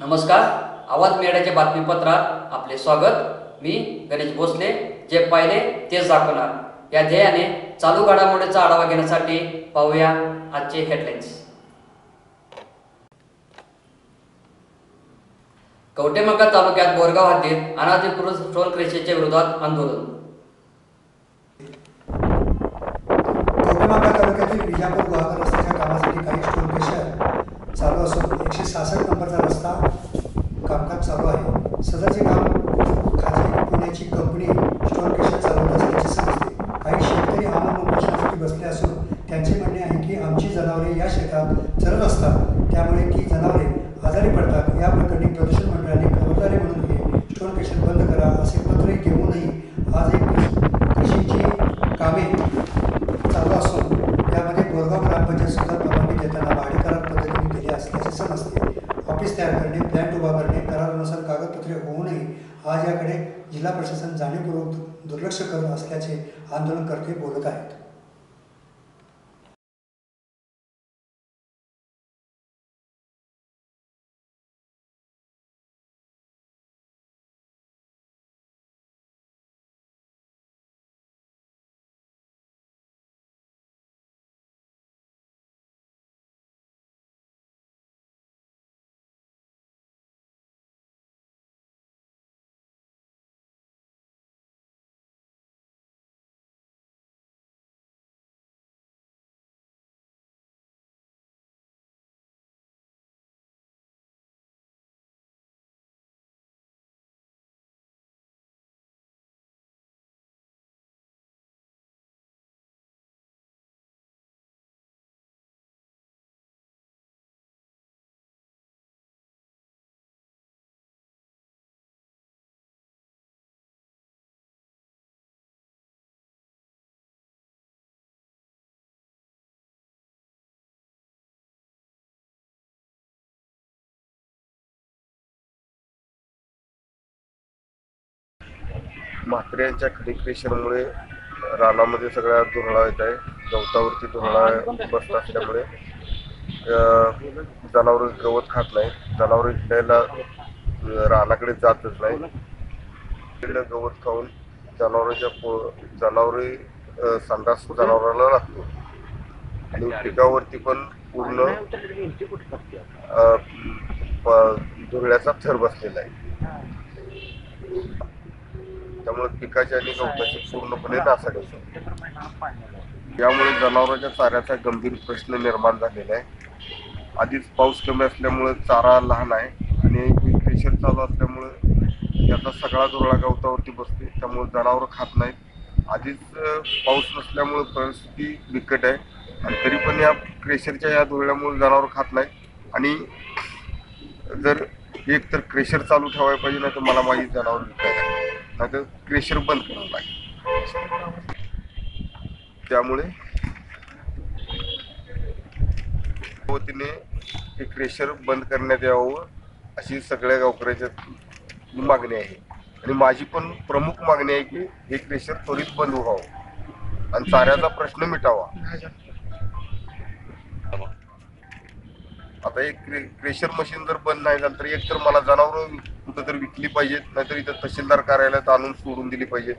नमस्कार. आवाज मेळ्याच्या बातमीपत्रात आपले स्वागत. मी गणेश भोसले. जे पाहिले तेच दाखवणार. या ध्येयाने चालू घडामोडीचा आढावा घेण्यासाठी पाहूया आजचे हेडलाईन्स कवटेमंका तालुक्यात बोरगाव हद्दीत अनाधिकृत टोल क्रेशेच्या विरोधात आंदोलन. कवटेमांगा तालुक्यातील विजापूर गुहागर रस्त्याच्या कामासाठी काही टोल क्रेशर चालू असून एकशे सहासष्ट नंबरचा रस्ता कामकाज चालू आहे. सदरचे काम खाजगी पुण्याची कंपनी स्टोन क्रेशर चालवत असल्याचे समजते काही शेतकरी आम्हाला उपोषणासाठी बसले असून त्यांचे म्हणणे आहे की आमची जनावरे या शेतात चरत असतात. त्यामुळे ती जनावरे आजारी पडतात. या प्रकरणी प्रदूषण मंडळाने खबरदारी म्हणून हे स्टोन क्रेशर बंद करा असे पत्रही घेऊनही आज एक कृषीची कामे प्रशासन जाणीवपूर्वक दुर्लक्ष करत असल्याचे आंदोलनकर्ते बोलत आहेत. म्हात्र्यांच्या खडी रानामध्ये सगळ्या दुरळा येत आहे. गवतावरती दुरळा बसत असल्यामुळे जनावर गवत खात नाही. जनावर हिंडायला रानाकडे जातच नाही. गवत खाऊन जनावरांच्या पो जनावरे संडास जनावराला लागतो. आणि पिकावरती पण पूर्ण प- धुरळ्याचा थर बसलेला आहे. त्यामुळे पिकाची आणि गवताची पूर्णपणे नासाडी होते. यामुळे जनावरांच्या चाऱ्याचा गंभीर प्रश्न निर्माण झालेला आहे. आधीच पाऊस कमी असल्यामुळे चारा लहान आहे आणि प्रेशर चालू असल्यामुळे याचा सगळा दुरळा गवतावरती बसते त्यामुळे जनावरं खात नाहीत. आधीच पाऊस नसल्यामुळे परिस्थिती बिकट आहे. आणि तरी पण या क्रेशरच्या या धुळल्यामुळे जनावर खात नाहीत. आणि जर एक तर क्रेशर चालू ठेवायला पाहिजे नाही तर मला माझी जनावर विकायला क्रेशर बंद करावं लागेल. त्यामुळे वतीने हे क्रेशर बंद करण्यात यावं अशी सगळ्या गावकऱ्याच्या मागणी आहे. आणि माझी पण प्रमुख मागणी आहे की हे क्रेशर त्वरित बंद व्हावं. आणि चाऱ्याचा प्रश्न मिटावा. आता एक क्रेशर मशीन जर बंद नाही झालं तर एक तर मला जनावरं कुठं तर विकली पाहिजेत नाहीतर इथं तहसीलदार कार्यालयात आणून सोडून दिली पाहिजेत.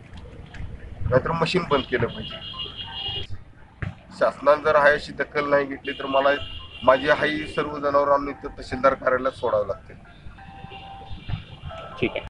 नाहीतर मशीन बंद केलं पाहिजे. शासनाने जर हाय अशी दखल नाही घेतली तर मला माझी हाई सर्व जनावर आणून इथं तहसीलदार कार्यालयात सोडावं लागते ठीक आहे.